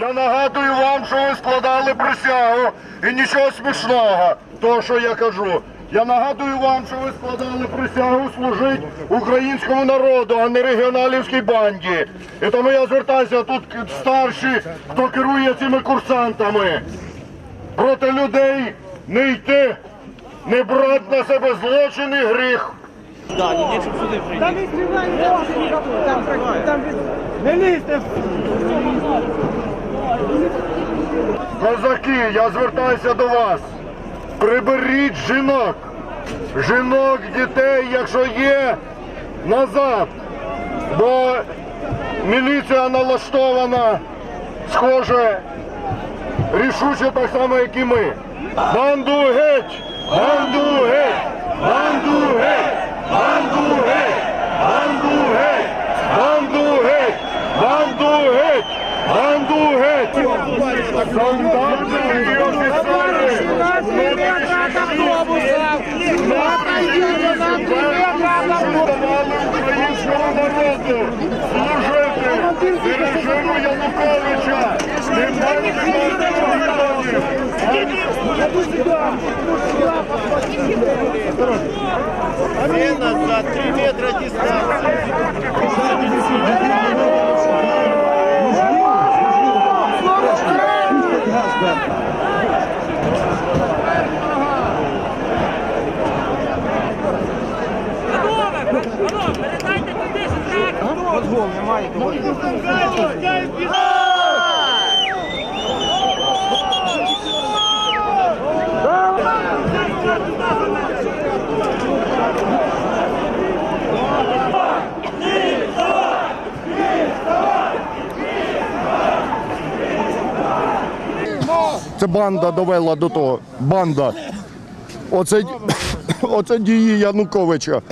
Я нагадую вам, що ви складали присягу і нічого смішного, то що я кажу. Я нагадую вам, що ви складали присягу служити українському народу, а не регіоналівській банді. І тому я звертаюся тут старші, хто керує цими курсантами. Проти людей не йти, не брати на себе злочин і гріх. Да, не лучше сюди Там прийти. відкриваємо, там, там, там, не лізьте. Козаки, я звертаюся до вас. Приберіть жінок. Жінок, дітей, якщо є, назад. Бо міліція налаштована, схоже, рішуче так само, як і ми. Банду геть! Банду геть! Українського народу служити режиму Януковича. Немає відповідальних. Назад Це банда довела до того. Банда. Оце, оце дії Януковича.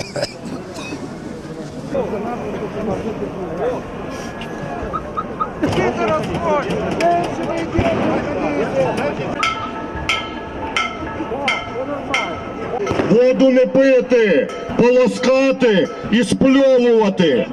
Воду не пити, полоскати і спльовувати.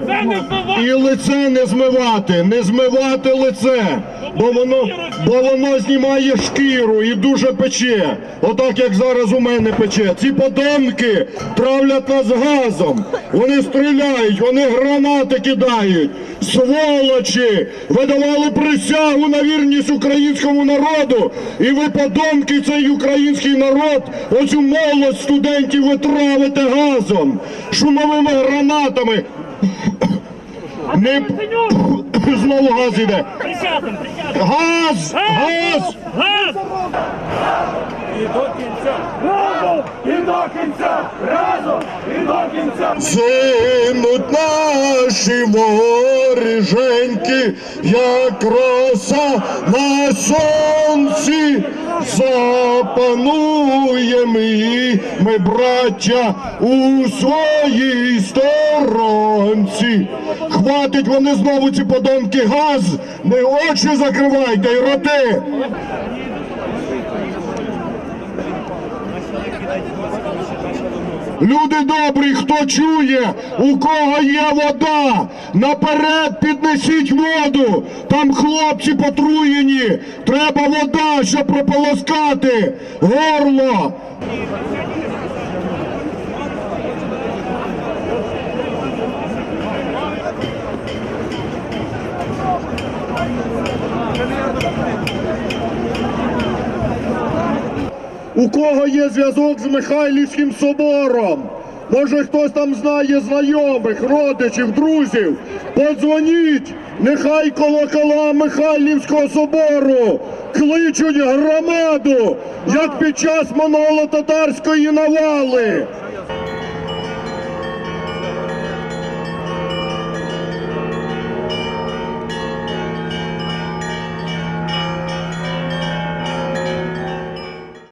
І лице не змивати, не змивати лице, бо воно, бо воно знімає шкіру і дуже пече. Отак як зараз у мене пече. Ці подонки травлять нас газом. Вони стріляють, вони гранати кидають. Сволочі! Ви давали присягу на вірність українському народу, і ви, подонки, цей український народ, оцю молодь студентів ви травите газом, шумовими гранатами. Не Трохи знову газ іде. Газ! Газ! Газ! І до кінця! Разом! І до кінця! Разом! І до кінця! Зинуть наші воріженьки, як роса на сонці! Запануємо і ми, браття, у своїй сторонці. Хватить вони знову ці подонки газ, не очі закривайте і роти. Люди добрі, хто чує, у кого є вода, наперед піднесіть воду. Там хлопці потруєні. Треба вода, щоб прополоскати горло. У кого є зв'язок з Михайлівським собором? Може хтось там знає знайомих, родичів, друзів? Подзвоніть, нехай колокола Михайлівського собору кличуть громаду, як під час монголо-татарської навали.